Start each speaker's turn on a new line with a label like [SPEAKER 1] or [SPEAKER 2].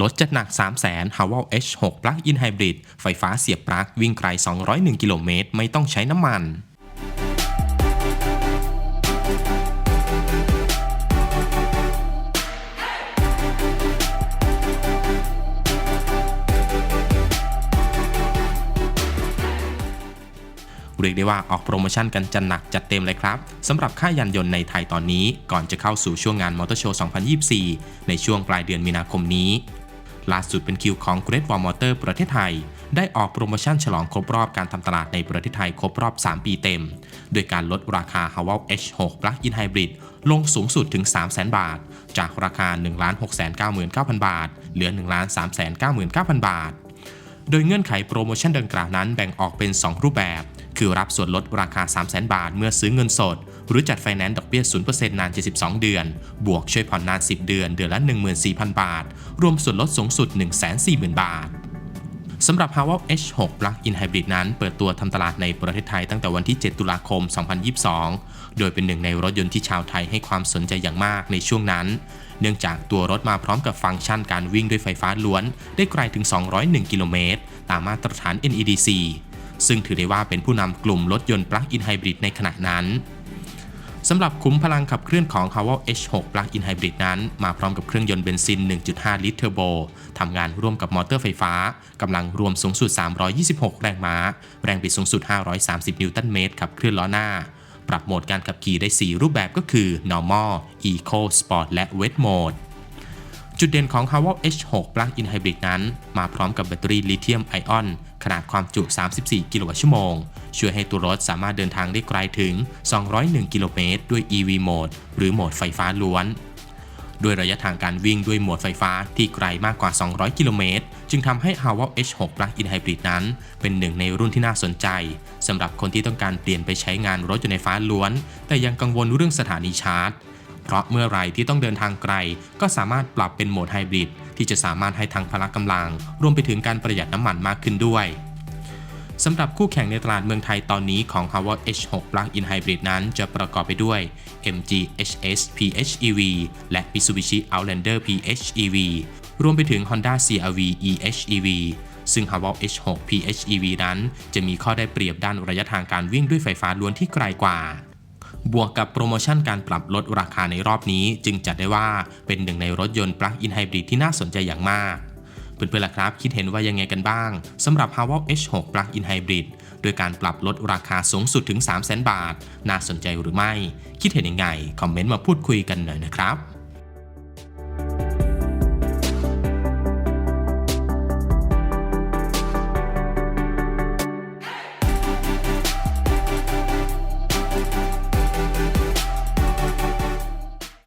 [SPEAKER 1] รถจะหนัก3 0 0 0 0 0 h a w a l H6 Plug-in Hybrid ไฟฟ้าเสียบปลั๊กวิ่งไกล 201 กิโลเมตร ไม่ต้องใช้น้ำมัน เรียกได้ว่าออกโปรโมชั่นกันจัดหนักจัดเต็มเลยครับสำหรับค่ายยานยนต์ในไทยตอนนี้ ก่อนจะเข้าสู่ช่วงงานมอเตอร์โชว์ 2024 ในช่วงปลายเดือนมีนาคมนี้ล่าสุดเป็นคิวของ Great Wall Motor ประเทศไทย ได้ออกโปรโมชั่นฉลองครบรอบการทำตลาดในประเทศไทยครบรอบ 3 ปีเต็ม โดยการลดราคา h a w a l H6 Plug-in Hybrid ลงสูงสุดถึง 300,000 บาท จากราคา 1,699,000 บาท เหลือ 1,399,000 บาท โดยเงื่อนไขโปรโมชั่นดังกล่าวนั้นแบ่งออกเป็น 2 รูปแบบ คือรับส่วนลดราคา 300,000 บาท เมื่อซื้อเงินสด หรือจัดไฟแนนซ์ดอกเบี้ย 0%นาน 72 เดือน บวกช่วยผ่อนนาน 10 เดือน เดือนละ 14,000 บาท รวมส่วนลดสูงสุด 140,000 บาทสำหรับ h a w a l H6 Plug-in Hybrid นั้นเปิดตัวทำตลาดในประเทศไทยตั้งแต่วันที่ 7 ตุลาคม 2022 โดยเป็นหนึ่งในรถยนต์ที่ชาวไทยให้ความสนใจอย่างมากในช่วงนั้น เนื่องจากตัวรถมาพร้อมกับฟังก์ชันการวิ่งด้วยไฟฟ้าล้วน ได้ไกลถึง 201 กิโลเมตร ตามมาตรฐาน NEDC ซึ่งถือได้ว่าเป็นผู้นำกลุ่มรถยนต์ Plug-in Hybrid ในขณะนั้นสำหรับคุ้มพลังขับเคลื่อนของ h a w a l H6 Plug-in Hybrid นั้น มาพร้อมกับเครื่องยนต์เบนซิน 1.5 ลิตรเทอร์โบทำงานร่วมกับมอเตอร์ไฟฟ้ากำลังรวมสูงสุด 326 แรงม้า แรงบิดสูงสุด 530 นิวตันเมตรขับเคลื่อนล้อหน้า ปรับโหมดการขับขี่ได้ 4 รูปแบบก็คือ normal eco sport และ wet mode จุดเด่นของ h a w a l H6 Plug-in Hybrid นั้น มาพร้อมกับแบตเตอรี่ลิเธียมไอออน นาดความจุ 34 กิโลวัตต์ชั่วโมง ช่วยให้ตัวรถสามารถเดินทางได้ไกลถึง 201 กิโลเมตรด้วย EV Mode หรือโหมดไฟฟ้าล้วน ด้วยระยะทางการวิ่งด้วยโหมดไฟฟ้าที่ไกลมากกว่า 200 กิโลเมตร จึงทำให้ h a w a l H6 Plug-in Hybrid นั้น เป็นหนึ่งในรุ่นที่น่าสนใจสำหรับคนที่ต้องการเปลี่ยนไปใช้งานรถยนต์ไฟฟ้าล้วน แต่ยังกังวลเรื่องสถานีชาร์จ เพราะเมื่อไรที่ต้องเดินทางไกล ก็สามารถปรับเป็นโหมดไฮบริด ที่จะสามารถให้ทั้งพละกำลัง รวมไปถึงการประหยัดน้ำมันมากขึ้นด้วยสำหรับคู่แข่งในตลาดเมืองไทยตอนนี้ของ h a w a l H6 Plug-in Hybrid นั้นจะประกอบไปด้วย MG HS PHEV และ Mitsubishi Outlander PHEV รวมไปถึง Honda CR-V EHEV ซึ่ง h a w a l H6 PHEV นั้น จะมีข้อได้เปรียบด้านระยะทางการวิ่งด้วยไฟฟ้าล้วนที่ไกลกว่า บวกกับโปรโมชั่นการปรับลดราคาในรอบนี้ จึงจัดได้ว่าเป็นหนึ่งในรถยนต์ปลั๊กอินไฮบริดที่น่าสนใจอย่างมากเพื่อนๆล่ะครับคิดเห็นว่ายังไงกันบ้างสำหรับ h a w a l H6 Plug-in Hybrid โดยการปรับลดราคาสูงสุดถึง 300,000 บาท น่าสนใจหรือไม่ คิดเห็นยังไง คอมเมนต์มาพูดคุยกันหน่อยนะครับ